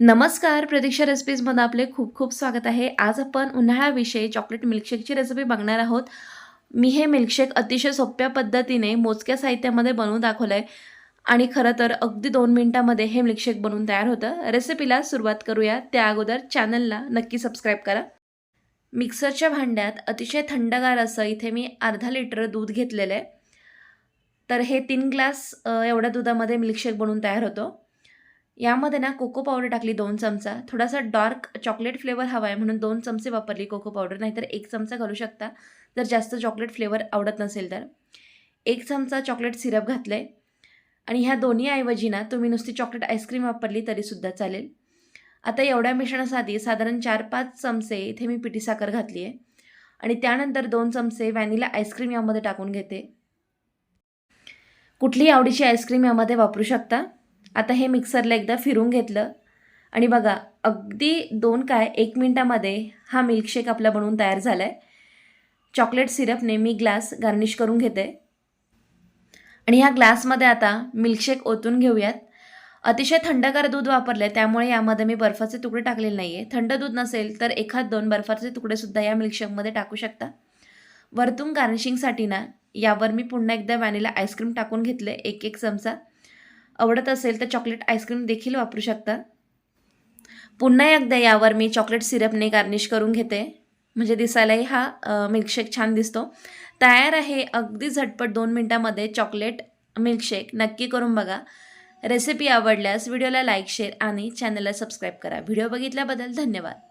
नमस्कार प्रतीक्षा रेसिपीजमध्ये आपले खूप खूप स्वागत आहे. आज आपण उन्हाळ्याविषयी चॉकलेट मिल्कशेकची रेसिपी बघणार आहोत. मी हे मिल्कशेक अतिशय सोप्या पद्धतीने मोजक्या साहित्यामध्ये बनवून दाखवलं आहे आणि खरं तर अगदी दोन मिनटामध्ये हे मिल्कशेक बनवून तयार होतं. रेसिपीला सुरुवात करूया. त्या अगोदर चॅनलला नक्की सबस्क्राईब करा. मिक्सरच्या भांड्यात अतिशय थंडगार असं इथे मी अर्धा लिटर दूध घेतलेलं आहे. तर हे तीन ग्लास एवढ्या दुधामध्ये मिल्कशेक बनवून तयार होतो. यामध्ये ना कोको पावडर टाकली दोन चमचा. थोडासा डार्क चॉकलेट फ्लेवर हवा आहे म्हणून दोन चमचे वापरली कोको पावडर नाहीतर एक चमचा घालू शकता. जर जास्त चॉकलेट फ्लेवर आवडत नसेल तर. एक चमचा चॉकलेट सिरप घातलं आहे आणि ह्या दोन्ही ऐवजी ना तुम्ही नुसती चॉकलेट आईस्क्रीम वापरली तरीसुद्धा चालेल. आता एवढ्या मिश्रणासाठी साधारण चार पाच चमचे इथे मी पिठी साखर घातली आहे आणि त्यानंतर दोन चमचे व्हॅनिला आईस्क्रीम यामध्ये टाकून घेते. कुठलीही आवडीची आईस्क्रीम यामध्ये वापरू शकता. आता हे मिक्सरला एकदा फिरून घेतलं. आणि बघा अगदी दोन काय एक मिनटामध्ये हा मिल्कशेक आपला बनवून तयार झाला आहे चॉकलेट सिरपने मी ग्लास गार्निश करून घेते. आणि ह्या ग्लासमध्ये आता मिल्कशेक ओतून घेऊयात. अतिशय थंडगार दूध वापरलं आहे त्यामुळे यामध्ये मी बर्फाचे तुकडे टाकलेले नाही आहे थंड दूध नसेल तर एखाद दोन बर्फाचे तुकडेसुद्धा या मिल्कशेकमध्ये टाकू शकता. वरतून गार्निशिंगसाठी ना यावर मी पुन्हा एकदा व्हॅनिला आईस्क्रीम टाकून घेतले एक एक चमचा. आवडत असेल तर चॉकलेट आईस्क्रीम देखील वापरू शकता. पुन्हा एकदा यावर मी चॉकलेट सिरपने गार्निश करून घेते. म्हणजे दिसायलाही हा मिल्कशेक छान दिसतो. तयार आहे अगदी झटपट दोन मिनटामध्ये चॉकलेट मिल्कशेक नक्की करून बघा. रेसिपी आवडल्यास व्हिडिओला लाईक शेअर आणि चॅनलला सबस्क्राईब करा. व्हिडिओ बघितल्याबद्दल धन्यवाद.